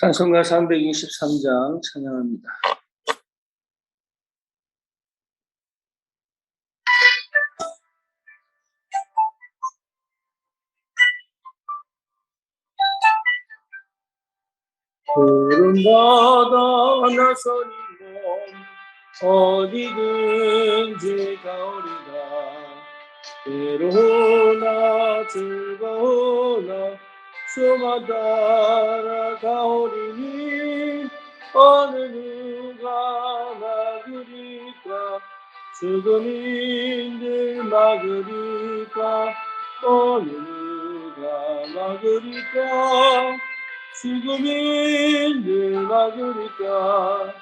찬송가 323장 찬양합니다. 푸른 바다 나서는 몸 어디든지 가오리다 괴로우나 즐거우나 수만 따라 가오리니 어느 누가 막으리까? 죽음인들 막으리까? 어느 누가 막으리까? 죽음인들 막으리까?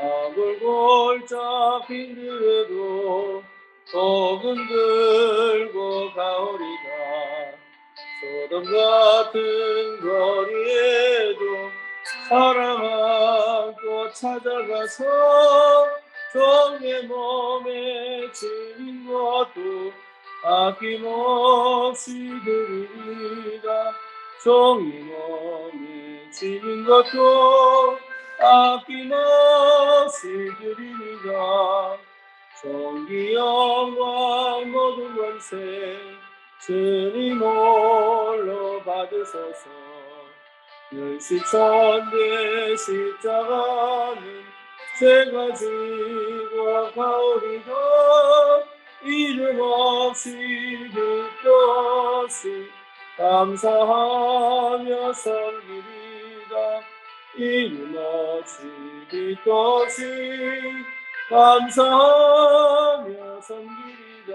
악을 골짝 힘들어도 복은 들고 가오리다 소돔 같은 거리에도 사랑 안고 찾아가서 종의 몸에 지닌 것도 아낌없이 드리리라 종의 몸에 지닌 것도 아낌없이 드리리라 종기 영광 모든 권세 주님 홀로 받으소서. 멸시천대 십자가는 제가 지고 가오리다 이름 없이 빛도 없이 감사하며 섬기리다 이름 없이 빛도 없이 감사하며 섬기리다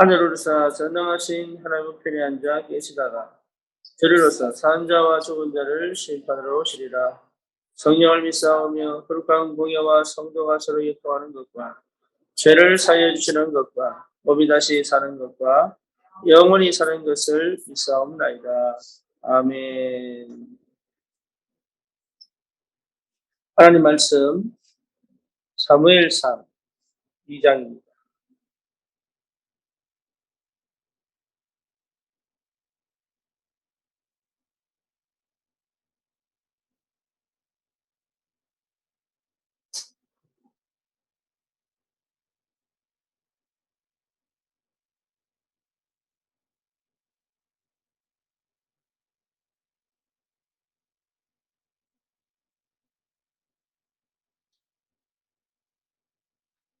하늘으로서 전능하신 하나님 우편에 앉아 계시다가 저리로서 산 자와 죽은 자를 심판하러 오시리라. 성령을 믿사오며 거룩한 공예와 성도가 서로 유통하는 것과 죄를 사하여 주시는 것과 몸이 다시 사는 것과 영원히 사는 것을 믿사옵나이다. 아멘. 하나님 말씀 사무엘상 2장입니다.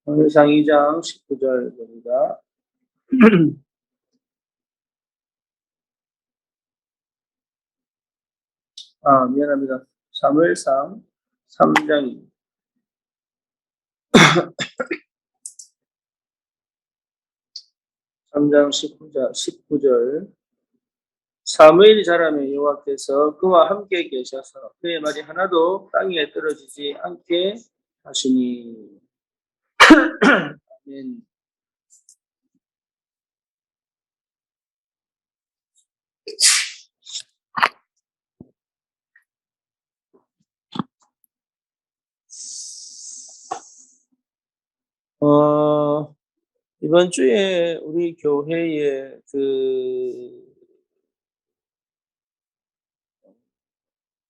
사무엘상 2장 19절입니다. 아, 미안합니다. 사무엘상 3장입니다. 삼장 19절, 19절. 사무엘이 자라며 여호와께서 그와 함께 계셔서 그의 말이 하나도 땅에 떨어지지 않게 하시니. 아멘. 어, 이번 주에 우리 교회에 그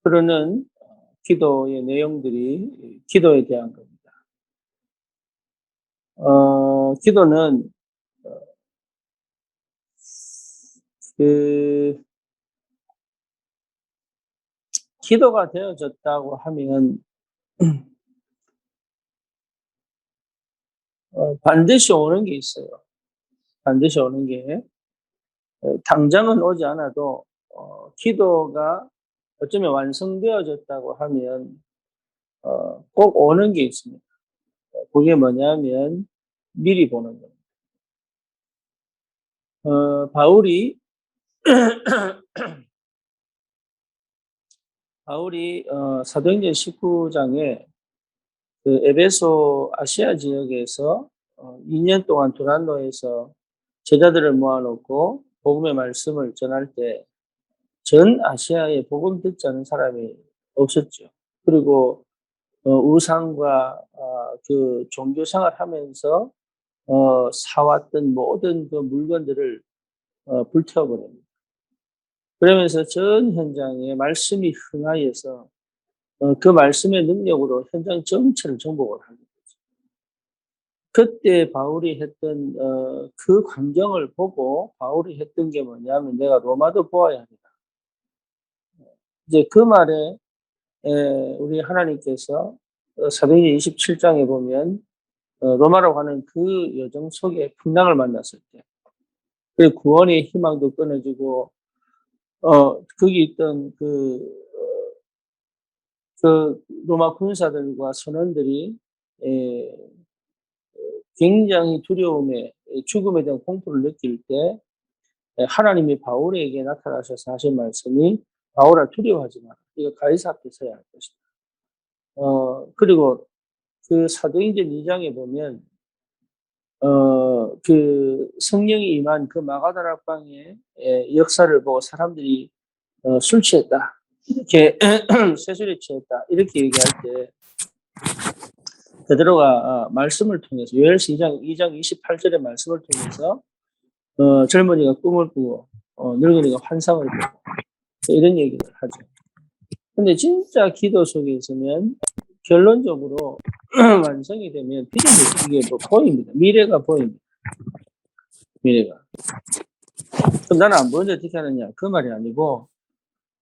흐르는 기도의 내용들이 기도에 대한 겁니다. 어, 기도는 어, 그 기도가 되어졌다고 하면 어, 반드시 오는 게 있어요. 반드시 오는 게 어, 당장은 오지 않아도 어, 기도가 어쩌면 완성되어졌다고 하면 어, 꼭 오는 게 있습니다. 그게 뭐냐면 미리 보는 겁니다. 어, 바울이 바울이 어, 사도행전 19장에 그 에베소 아시아 지역에서 어, 2년 동안 두란노에서 제자들을 모아놓고 복음의 말씀을 전할 때 전 아시아에 복음 듣지 않은 사람이 없었죠. 그리고 어, 우상과 어, 그 종교 생활하면서 어, 사왔던 모든 그 물건들을 어, 불태워버립니다. 그러면서 전 현장에 말씀이 흥하여서 어, 그 말씀의 능력으로 현장 전체를 정복을 하는 거죠. 그때 바울이 했던 어, 그 광경을 보고 바울이 했던 게 뭐냐면 내가 로마도 보아야 한다. 이제 그 말에 에, 우리 하나님께서 어, 사도행 27장에 보면 어, 로마라고 하는 그 여정 속에 풍랑을 만났을 때, 그 구원의 희망도 끊어지고, 어, 거기 있던 그, 어, 그 로마 군사들과 선원들이 에, 굉장히 두려움에 죽음에 대한 공포를 느낄 때 하나님이 바울에게 나타나셔서 하신 말씀이 바울아 두려워하지 마라. 이거 가이사 앞에 서야 할 것이다. 어, 그리고 그 사도행전 2장에 보면, 어, 그 성령이 임한 그 마가다라 방의 역사를 보고 사람들이 어, 술 취했다. 이렇게 세술에 취했다. 이렇게 얘기할 때, 베드로가 어, 말씀을 통해서, 요엘서 2장, 2장 28절의 말씀을 통해서, 어, 젊은이가 꿈을 꾸고, 어, 늙은이가 환상을 보고, 이런 얘기를 하죠. 근데 진짜 기도 속에 있으면 결론적으로 완성이 되면 비전이 이게 뭐 보입니다. 미래가 보입니다. 미래가. 그럼 나는 안 보이는데 어떻게 하느냐? 그 말이 아니고,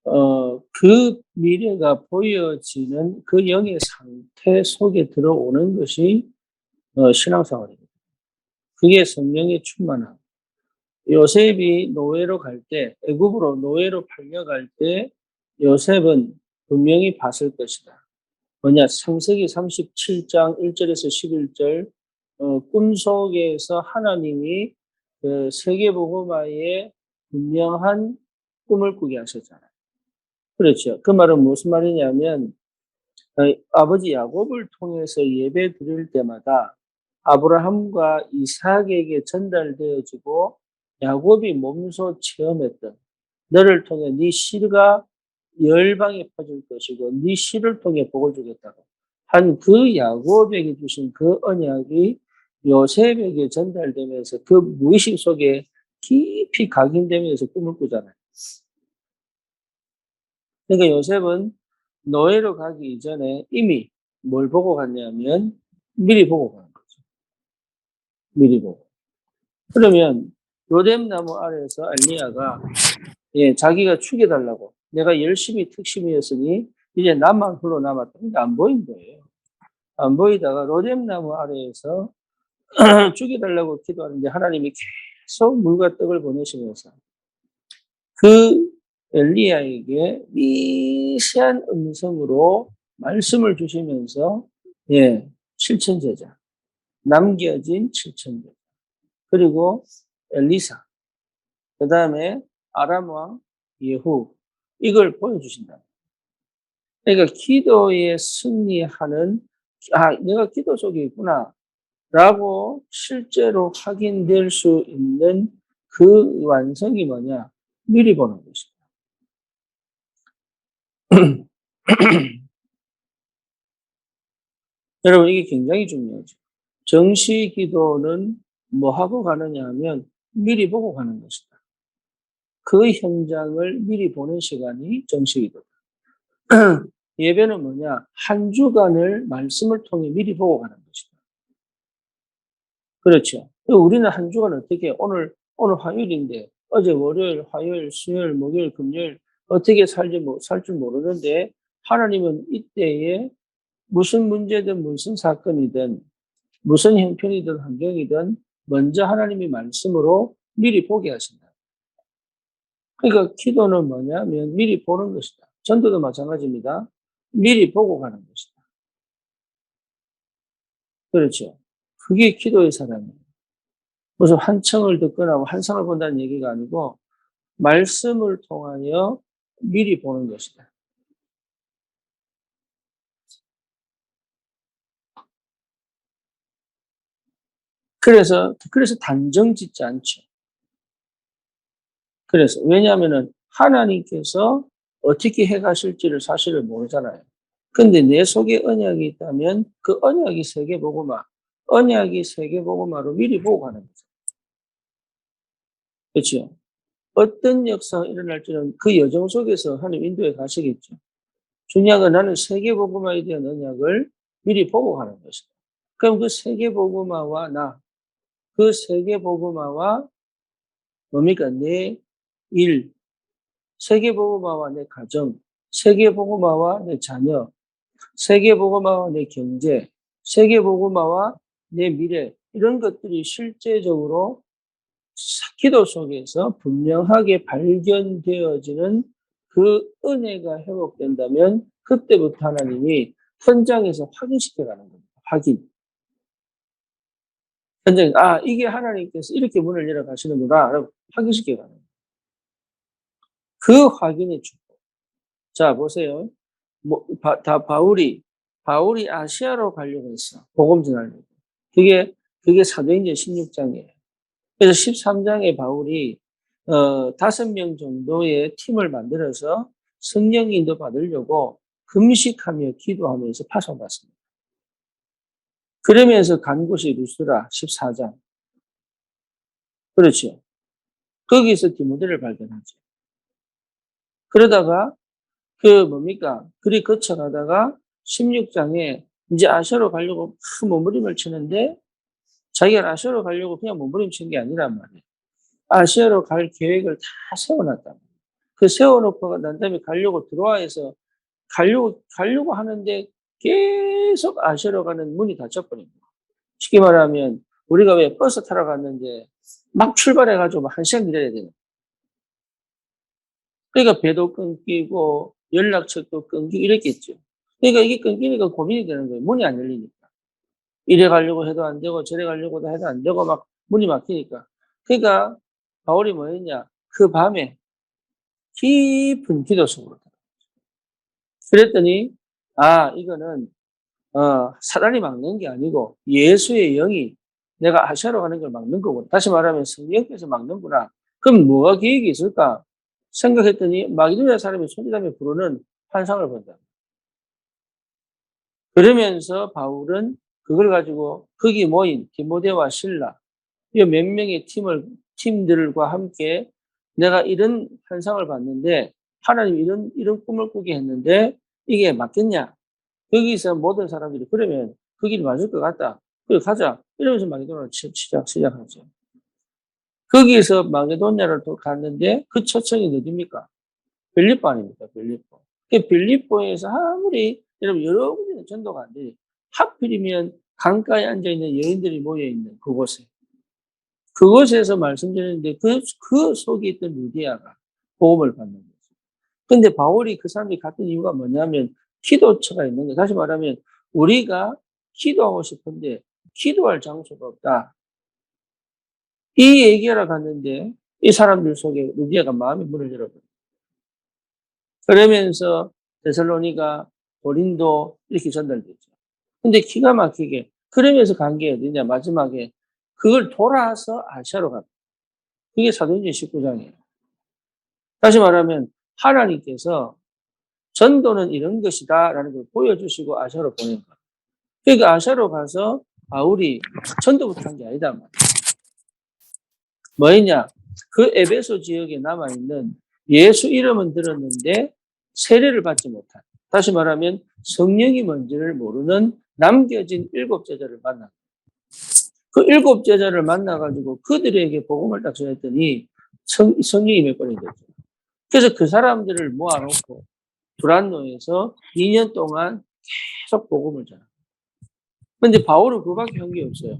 어, 그 미래가 보여지는 그 영의 상태 속에 들어오는 것이 어, 신앙생활입니다. 그게 성령의 충만함. 요셉이 노예로 갈 때, 애굽으로 노예로 팔려갈 때 요셉은 분명히 봤을 것이다. 뭐냐, 창세기 37장 1절에서 11절, 어, 꿈속에서 하나님이 그 세계보고마에 분명한 꿈을 꾸게 하셨잖아요. 그렇죠. 그 말은 무슨 말이냐면, 어, 아버지 야곱을 통해서 예배 드릴 때마다 아브라함과 이삭에게 전달되어지고 야곱이 몸소 체험했던 너를 통해 네 씨가 열방에 퍼질 것이고 네 씨를 통해 복을 주겠다고 한 그 야곱에게 주신 그 언약이 요셉에게 전달되면서 그 무의식 속에 깊이 각인되면서 꿈을 꾸잖아요. 그러니까 요셉은 노예로 가기 이전에 이미 뭘 보고 갔냐면 미리 보고 가는 거죠. 미리 보고. 그러면 로뎀 나무 아래에서 엘리야가 예, 자기가 죽여달라고 내가 열심히 특심이었으니 이제 나만 남았다. 근데 안 보인 거예요. 안 보이다가 로뎀 나무 아래에서 죽여달라고 기도하는데 하나님이 계속 물과 떡을 보내시면서 그 엘리야에게 미세한 음성으로 말씀을 주시면서 예, 칠천제자 남겨진 칠천제자 그리고 엘리사, 그 다음에 아람 왕 예후, 이걸 보여주신다. 그러니까 기도에 승리하는, 아, 내가 기도 속에 있구나. 라고 실제로 확인될 수 있는 그 완성이 뭐냐? 미리 보는 것입니다. 여러분, 이게 굉장히 중요하죠. 정시 기도는 뭐 하고 가느냐 하면 미리 보고 가는 것이다. 그 현장을 미리 보는 시간이 정식이다. 예배는 뭐냐? 한 주간을 말씀을 통해 미리 보고 가는 것이다. 그렇죠. 우리는 한 주간 어떻게, 오늘, 오늘 화요일인데, 어제 월요일, 화요일, 수요일, 목요일, 금요일, 어떻게 살지, 살줄 모르는데, 하나님은 이때에 무슨 문제든 무슨 사건이든, 무슨 형편이든 환경이든, 먼저 하나님이 말씀으로 미리 보게 하신다. 그러니까 기도는 뭐냐면 미리 보는 것이다. 전도도 마찬가지입니다. 미리 보고 가는 것이다. 그렇죠. 그게 기도의 사람이에요. 무슨 환청을 듣거나 뭐 환상을 본다는 얘기가 아니고 말씀을 통하여 미리 보는 것이다. 그래서 그래서 단정 짓지 않죠. 그래서, 왜냐하면은 하나님께서 어떻게 해 가실지를 사실을 모르잖아요. 근데 내 속에 언약이 있다면 그 언약이 세계 보고마, 언약이 세계 보고마로 미리 보고 가는 거죠. 그렇죠? 어떤 역사가 일어날지는 그 여정 속에서 하나님 인도에 가시겠죠. 중요한 건 나는 세계보고마에 대한 언약을 미리 보고 가는 것이다. 그럼 그 세계보고마와 나, 그 세계보고마와 뭡니까? 내 일, 세계보고마와 내 가정, 세계보고마와 내 자녀, 세계보고마와 내 경제, 세계보고마와 내 미래, 이런 것들이 실제적으로 기도 속에서 분명하게 발견되어지는 그 은혜가 회복된다면 그때부터 하나님이 현장에서 확인시켜 가는 겁니다. 확인. 현장, 아, 이게 하나님께서 이렇게 문을 열어 가시는구나. 라고 확인시켜 가는 거예요. 그 확인의 축복. 자, 보세요. 뭐, 바, 다 바울이, 바울이 아시아로 가려고 했어. 복음 전하려고. 그게, 그게 사도행전 16장이에요. 그래서 13장에 바울이, 어, 다섯 명 정도의 팀을 만들어서 성령 인도 받으려고 금식하며 기도하면서 파송받습니다. 그러면서 간 곳이 루스라 14장. 그렇죠. 거기서 디모데를 발견하죠. 그러다가 그 뭡니까? 그리 거쳐가다가 16장에 이제 아시아로 가려고 막 몸부림을 치는데 자기가 아시아로 가려고 그냥 몸부림 친 게 아니란 말이에요. 아시아로 갈 계획을 다 세워놨다. 그 세워놓고 난 다음에 가려고 들어와 해서 가려고, 가려고 하는데 계속 아시아로 가는 문이 거예요. 쉽게 말하면 우리가 왜 버스 타러 갔는데 막 출발해가지고 한 시간 기다려야 되는 그러니까 배도 끊기고 연락처도 끊기고 이랬겠죠. 그러니까 이게 끊기니까 고민이 되는 거예요. 문이 안 열리니까. 이래 가려고 해도 안 되고 저래 가려고 해도 안 되고 막 문이 막히니까. 그러니까 바울이 뭐 했냐. 그 밤에 깊은 기도 속으로 그랬더니 아 이거는 어, 사단이 막는 게 아니고 예수의 영이 내가 아시아로 가는 걸 막는 거고 다시 말하면 성령께서 막는구나. 그럼 뭐가 계획이 있을까? 생각했더니 마기도냐 사람이 손이라며 부르는 환상을 본다. 그러면서 바울은 그걸 가지고 거기 모인 디모데와 신라 이 몇 명의 팀을 팀들과 함께 내가 이런 환상을 봤는데 하나님 이런 이런 꿈을 꾸게 했는데 이게 맞겠냐? 거기서 모든 사람들이 그러면 그 길이 맞을 것 같다. 그래 가자. 이러면서 마게도냐를 시작 시작하죠. 거기서 마게도냐를 또 갔는데 그 초청이 어디입니까? 빌립보 아닙니까? 빌립보. 그 빌립보에서 아무리 여러분 여러 군데 전도가 안 돼. 하필이면 강가에 앉아 있는 여인들이 모여 있는 그곳에 그곳에서 말씀드리는데 그, 그 속에 있던 루디아가 보험을 받는 거죠. 근데 바울이 그 사람이 갔던 이유가 뭐냐면 기도처가 있는 거예요. 다시 말하면 우리가 기도하고 싶은데 기도할 장소가 없다. 이 얘기하러 갔는데 이 사람들 속에 루디아가 마음의 문을 열어버려요. 그러면서 데살로니가 고린도 이렇게 전달됐죠. 근데 기가 막히게 그러면서 간 게 어디냐 마지막에 그걸 돌아서 아시아로 갑니다. 그게 사도행전 19장이에요. 다시 말하면 하나님께서 전도는 이런 것이다 라는 걸 보여주시고 아시아로 보낸 거예요. 그러니까 아시아로 가서 바울이 전도부터 한 게 아니다 말이에요. 뭐였냐? 그 에베소 지역에 남아있는 예수 이름은 들었는데 세례를 받지 못한 다시 말하면 성령이 뭔지를 모르는 남겨진 일곱 제자를 만나. 그 일곱 제자를 만나가지고 그들에게 복음을 딱 전했더니 성, 성령이 몇 번이 됐죠. 그래서 그 사람들을 모아놓고 불안노에서 2년 동안 계속 복음을 전합니다. 근데 바울은 그밖에 한 게 없어요.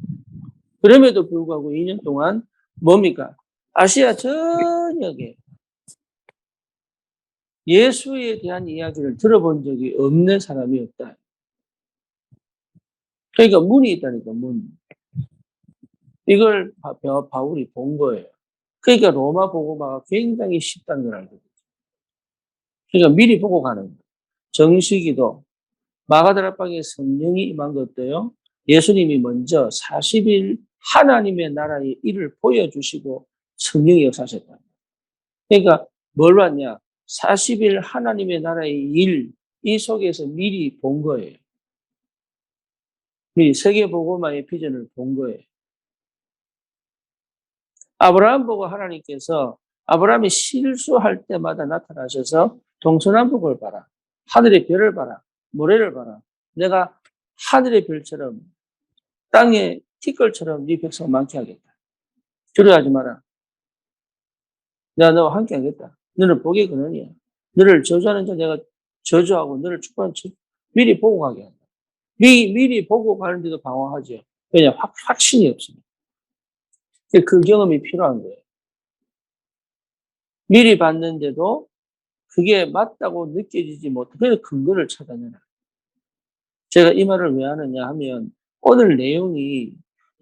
그럼에도 불구하고 2년 동안 뭡니까? 아시아 전역에 예수에 대한 이야기를 들어본 적이 없는 사람이 없다. 그러니까 문이 있다니까, 문. 이걸 바, 바울이 본 거예요. 그러니까 로마 보고마가 굉장히 쉽다는 걸 알게 되죠. 그러니까 미리 보고 가는 거예요. 정식이도 마가다라방에 성령이 임한 것도요. 예수님이 먼저 40일 하나님의 나라의 일을 보여주시고 성령이 역사하셨다. 그러니까 뭘 봤냐? 40일 하나님의 나라의 일, 이 속에서 미리 본 거예요. 미리 세계보고마의 비전을 본 거예요. 아브라함 보고 하나님께서 아브라함이 실수할 때마다 나타나셔서 동서남북을 봐라. 하늘의 별을 봐라. 모래를 봐라. 내가 하늘의 별처럼 땅의 티끌처럼 네 백성 많게 하겠다. 두려워하지 마라. 내가 너와 함께 하겠다. 너는 복의 근원이야. 너를 저주하는 자 내가 저주하고 너를 축복하는 자 미리 보고 가게 한다. 미, 미리 보고 가는데도 방황하죠. 왜냐 확, 확신이 없습니다. 그 경험이 필요한 거예요. 미리 봤는데도 그게 맞다고 느껴지지 못해. 그래서 근거를 찾아내라. 제가 이 말을 왜 하느냐 하면 오늘 내용이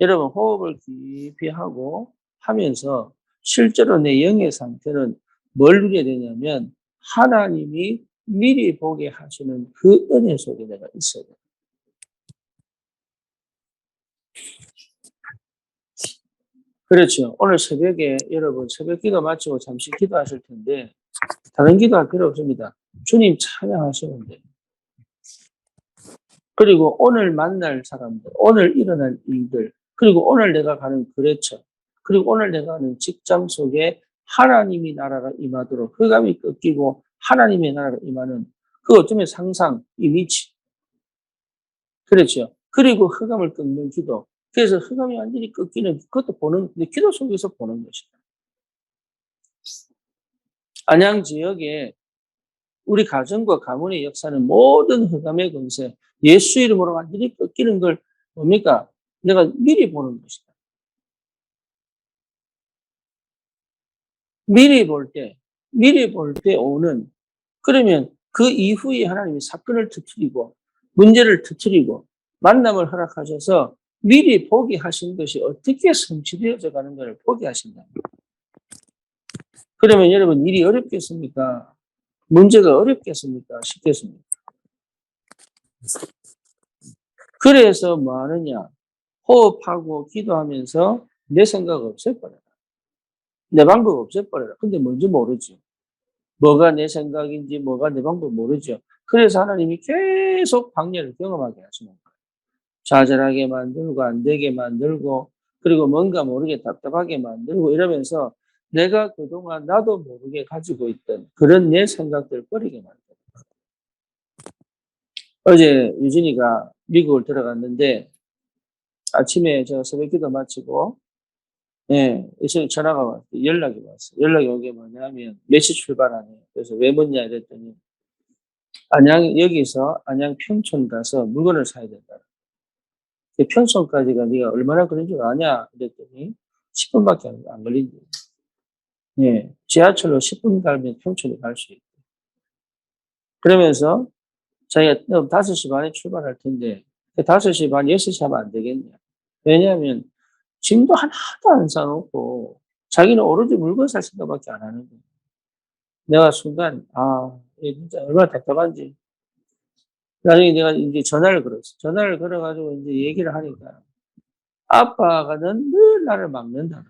여러분 호흡을 깊이 하고 하면서 실제로 내 영의 상태는 뭘 누려야 되냐면 하나님이 미리 보게 하시는 그 은혜 속에 내가 있어야 돼. 그렇죠. 오늘 새벽에 여러분 새벽 기도 마치고 잠시 기도하실 텐데 다른 기도할 필요 없습니다. 주님 찬양하시면 돼요. 그리고 오늘 만날 사람들, 오늘 일어날 일들, 그리고 오늘 내가 가는 거래처, 그리고 오늘 내가 가는 직장 속에 하나님이 나라가 임하도록 흑암이 꺾이고 하나님의 나라가 임하는 그 어쩌면 상상, 이미지. 그렇죠. 그리고 흑암을 꺾는 기도. 그래서 흑암이 완전히 꺾이는 그것도 보는, 기도 속에서 보는 것이다. 안양 지역에 우리 가정과 가문의 역사는 모든 흑암의 권세, 예수 이름으로 완전히 꺾이는 걸 뭡니까? 내가 미리 보는 것이다. 미리 볼 때, 미리 볼 때 오는, 그러면 그 이후에 하나님이 사건을 터뜨리고, 문제를 터뜨리고, 만남을 허락하셔서 미리 보게 하신 것이 어떻게 성취되어져 가는가를 보게 하신다. 그러면 여러분 일이 어렵겠습니까? 문제가 어렵겠습니까? 쉽겠습니까? 그래서 뭐 하느냐? 호흡하고 기도하면서 내 생각 없애버려라. 내 방법 없애버려라. 근데 뭔지 모르죠. 뭐가 내 생각인지 뭐가 내 방법 모르죠. 그래서 하나님이 계속 방해를 경험하게 하시는 거예요. 좌절하게 만들고 안 되게 만들고 그리고 뭔가 모르게 답답하게 만들고 이러면서 내가 그동안 나도 모르게 가지고 있던 그런 내 생각들을 버리게 만들어요. 어제 유진이가 미국을 들어갔는데 아침에 제가 새벽 기도 마치고 예, 예전에 전화가 왔어요. 연락이 왔어요. 연락이 오게 뭐냐면 몇 시 출발하네. 그래서 왜 묻냐 이랬더니 안양 여기서 안양 평촌 가서 물건을 사야 된다. 그 평촌까지가 네가 얼마나 걸린 줄 아냐 그랬더니 10분밖에 안, 안 걸린대. 예, 지하철로 10분 가면 평촌에 갈 수 있대. 그러면서 자기가 5시 반에 출발할 텐데 5시 반, 6시 하면 안 되겠냐. 왜냐하면 짐도 하나도 안 사놓고 자기는 오로지 물건 살 생각밖에 안 하는 거야. 내가 순간 아, 진짜 얼마나 답답한지. 나중에 내가 이제 전화를 걸었어. 전화를 걸어가지고 이제 얘기를 하니까 아빠가는 늘 나를 막는다.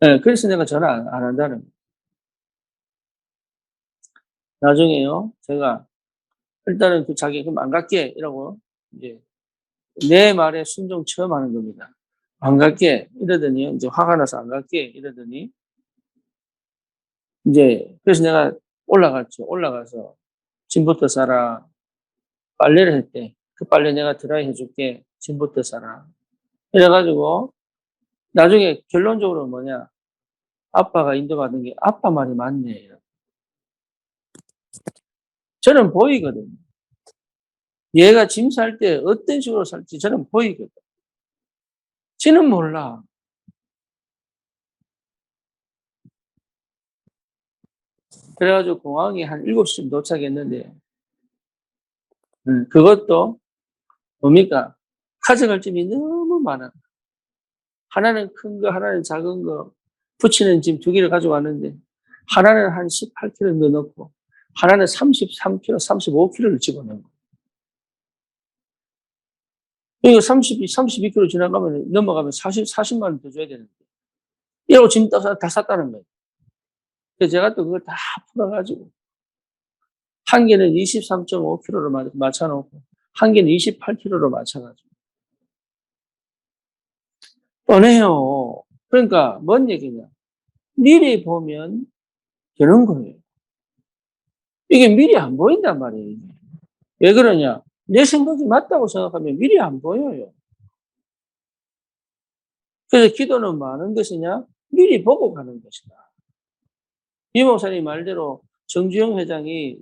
네, 그래서 내가 전화 안, 안 한다는 거야. 나중에요, 제가 일단은 그 자기 그럼 안 갈게 이러고 이제 내 말에 순종 처음 하는 겁니다. 안 갈게 이러더니 이제 화가 나서 안 갈게 이러더니 이제 그래서 내가 올라갔죠. 올라가서 짐부터 싸라 빨래를 했대. 그 빨래 내가 드라이 해줄게. 짐부터 싸라. 이래가지고 나중에 결론적으로 뭐냐 아빠가 인도받은 게 아빠 말이 맞네. 저는 보이거든요. 얘가 짐 살 때 어떤 식으로 살지 저는 보이거든. 지는 몰라. 그래가지고 공항에 한 7시쯤 도착했는데, 음, 그것도 뭡니까? 가져갈 짐이 너무 많아. 하나는 큰 거, 하나는 작은 거, 붙이는 짐 두 개를 가져왔는데, 하나는 한 18kg 넣어놓고, 하나는 33kg, 35kg를 집어넣은 거. 이거 32, 32km 지나가면, 넘어가면 40, 40만 원 더 줘야 되는데. 이러고 짐 다, 다 샀다는 거예요. 그래서 제가 또 그걸 다 풀어가지고, 한 개는 23.5kg로 맞춰놓고, 한 개는 28kg로 맞춰가지고. 뻔해요. 그러니까, 뭔 얘기냐. 미리 보면 되는 거예요. 이게 미리 안 보인단 말이에요. 왜 그러냐? 내 생각이 맞다고 생각하면 미리 안 보여요. 그래서 기도는 많은 것이냐? 미리 보고 가는 것이다. 이 목사님 말대로 정주영 회장이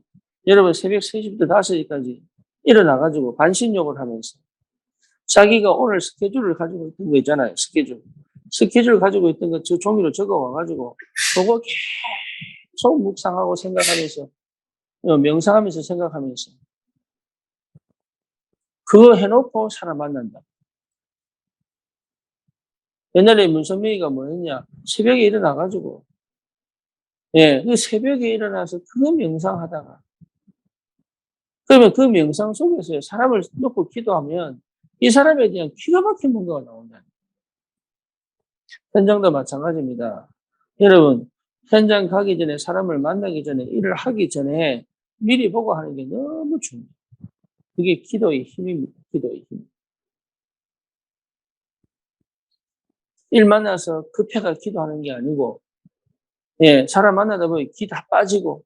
여러분 새벽 3시부터 5시까지 일어나가지고 반신욕을 하면서 자기가 오늘 스케줄을 가지고 있던 거 있잖아요. 스케줄. 스케줄 가지고 있던 거 저 종이로 적어 와가지고 그거 계속 묵상하고 생각하면서 어, 명상하면서 생각하면서 그거 해놓고 사람 만난다. 옛날에 문선명이가 뭐였냐? 새벽에 일어나가지고, 예, 그 새벽에 일어나서 그거 명상하다가, 그러면 그 명상 속에서 사람을 놓고 기도하면 이 사람에 대한 기가 막힌 뭔가가 나온다. 현장도 마찬가지입니다. 여러분, 현장 가기 전에 사람을 만나기 전에 일을 하기 전에 미리 보고 하는 게 너무 중요해요. 그게 기도의 힘입니다. 기도의 힘. 일 만나서 급해가 기도하는 게 아니고, 예, 사람 만나다 보면 기다 빠지고,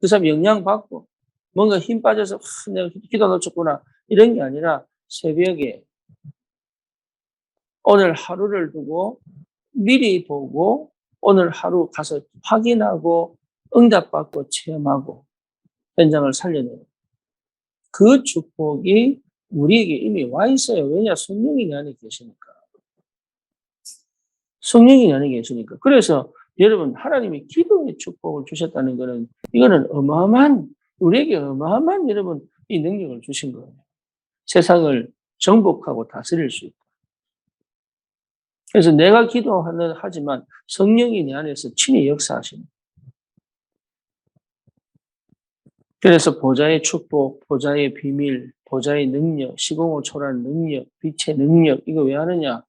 그 사람 영향 받고, 뭔가 힘 빠져서, 하, 내가 기도 놓쳤구나. 이런 게 아니라 새벽에 오늘 하루를 두고 미리 보고 오늘 하루 가서 확인하고 응답받고 체험하고 현장을 살려내요. 그 축복이 우리에게 이미 와 있어요. 왜냐? 성령이 내 안에 계시니까. 성령이 내 안에 계시니까. 그래서 여러분, 하나님이 기도의 축복을 주셨다는 것은 이거는 어마어마한, 우리에게 어마어마한 여러분 이 능력을 주신 거예요. 세상을 정복하고 다스릴 수 있다. 그래서 내가 기도하는, 하지만 성령이 내 안에서 친히 역사하시는. 그래서 보좌의 축복, 보좌의 비밀, 보좌의 능력, 시공을 초월하는 능력, 빛의 능력, 이거 왜 하느냐?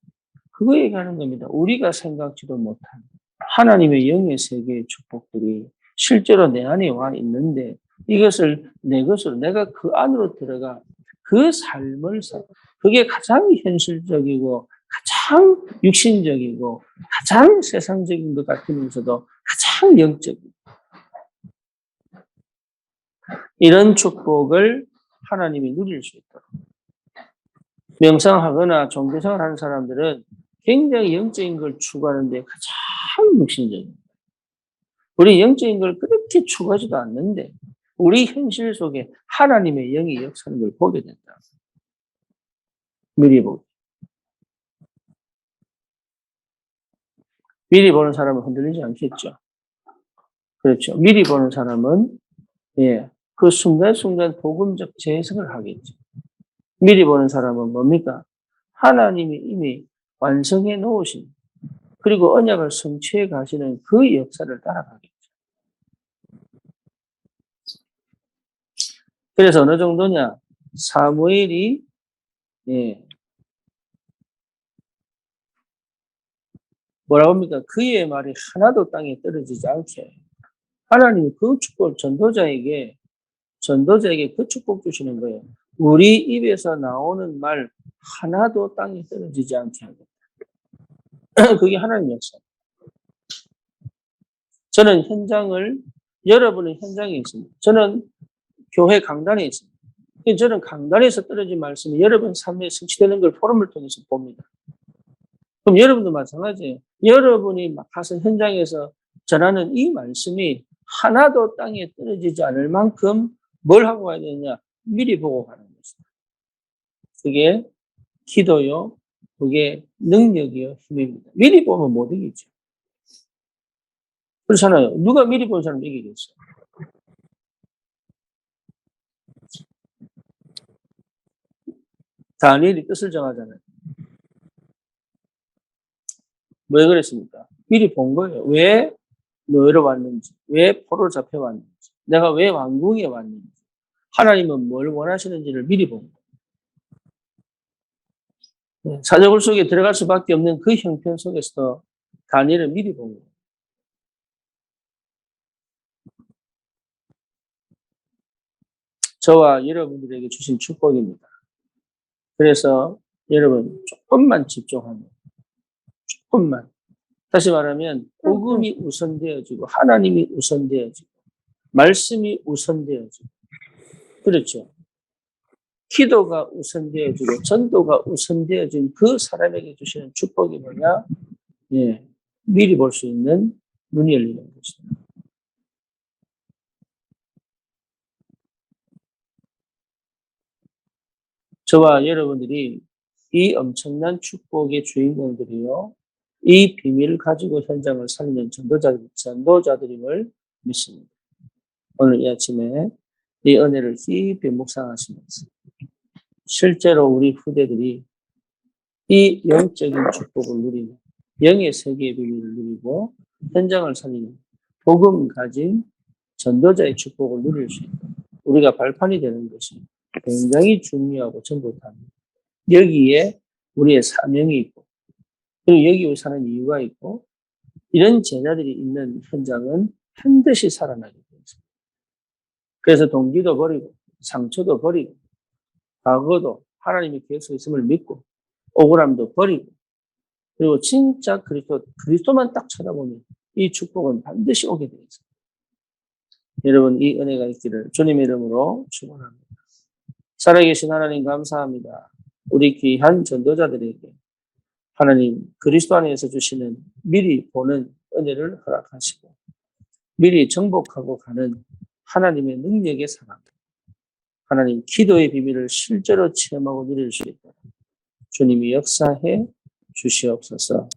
그거 얘기하는 겁니다. 우리가 생각지도 못한 하나님의 영의 세계의 축복들이 실제로 내 안에 와 있는데 이것을 내 것으로 내가 그 안으로 들어가 그 삶을 살 그게 가장 현실적이고 가장 육신적이고 가장 세상적인 것 같으면서도 가장 영적이고 이런 축복을 하나님이 누릴 수 있도록 명상하거나 종교생활 하는 사람들은 굉장히 영적인 걸 추구하는데 가장 육신적인 우리 영적인 걸 그렇게 추구하지도 않는데 우리 현실 속에 하나님의 영이 역사하는 걸 보게 된다. 미리 보기. 미리 보는 사람은 흔들리지 않겠죠. 그렇죠. 미리 보는 사람은 예, 그 순간순간 복음적 재해석을 하겠죠. 미리 보는 사람은 뭡니까? 하나님이 이미 완성해 놓으신 그리고 언약을 성취해 가시는 그 역사를 따라가겠죠. 그래서 어느 정도냐? 사무엘이 예, 뭐라고 합니까? 그의 말이 하나도 땅에 떨어지지 않게 하나님이 그 축복을 전도자에게 전도자에게 그 축복 주시는 거예요. 우리 입에서 나오는 말 하나도 땅에 떨어지지 않게 하고 그게 하나님 역사. 저는 현장을 여러분은 현장에 있습니다. 저는 교회 강단에 있습니다. 저는 강단에서 떨어진 말씀이 여러분 삶에 성취되는 걸 포럼을 통해서 봅니다. 그럼 여러분도 마찬가지예요. 여러분이 가서 현장에서 전하는 이 말씀이 하나도 땅에 떨어지지 않을 만큼 뭘 하고 가야 되느냐? 미리 보고 가는 것이다. 그게 기도요, 그게 능력이요, 힘입니다. 미리 보면 못 이기죠. 그렇잖아요. 누가 미리 본 사람 이기겠어요? 다니엘이 뜻을 정하잖아요. 왜 그랬습니까? 미리 본 거예요. 왜 노예로 왔는지, 왜 포로 잡혀왔는지, 내가 왜 왕궁에 왔는지, 하나님은 뭘 원하시는지를 미리 본 거예요. 네, 사자굴 속에 들어갈 수밖에 없는 그 형편 속에서 다니엘은 미리 본 거예요. 저와 여러분들에게 주신 축복입니다. 그래서 여러분 조금만 집중하면 조금만 다시 말하면 복음이 우선되어지고 하나님이 우선되어지고 말씀이 우선되어지고 그렇죠. 기도가 우선되어지고 전도가 우선되어진 그 사람에게 주시는 축복이 뭐냐? 예, 미리 볼 수 있는 눈이 열리는 것입니다. 저와 여러분들이 이 엄청난 축복의 주인공들이요. 이 비밀을 가지고 현장을 살리는 전도자, 전도자들임을 믿습니다. 오늘 이 아침에 이 은혜를 깊이 묵상하시면서 실제로 우리 후대들이 이 영적인 축복을 누리는 영의 세계의 비밀을 누리고 현장을 살리는 복음 가진 전도자의 축복을 누릴 수 있는 우리가 발판이 되는 것이 굉장히 중요하고 전도합니다. 여기에 우리의 사명이 있고 그리고 여기 사는 이유가 있고 이런 제자들이 있는 현장은 반드시 살아나게. 그래서 동기도 버리고 상처도 버리고 과거도 하나님의 계획 있음을 믿고 억울함도 버리고 그리고 진짜 그리스도 그리스도만 딱 쳐다보면 이 축복은 반드시 오게 되어 있습니다. 여러분 이 은혜가 있기를 주님의 이름으로 축원합니다. 살아계신 하나님 감사합니다. 우리 귀한 전도자들에게 하나님 그리스도 안에서 주시는 미리 보는 은혜를 허락하시고 미리 정복하고 가는 하나님의 능력의 사랑 하나님 기도의 비밀을 실제로 체험하고 누릴 수 있도록 주님이 역사해 주시옵소서.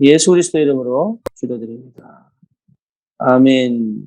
예수 그리스도 이름으로 기도드립니다. 아멘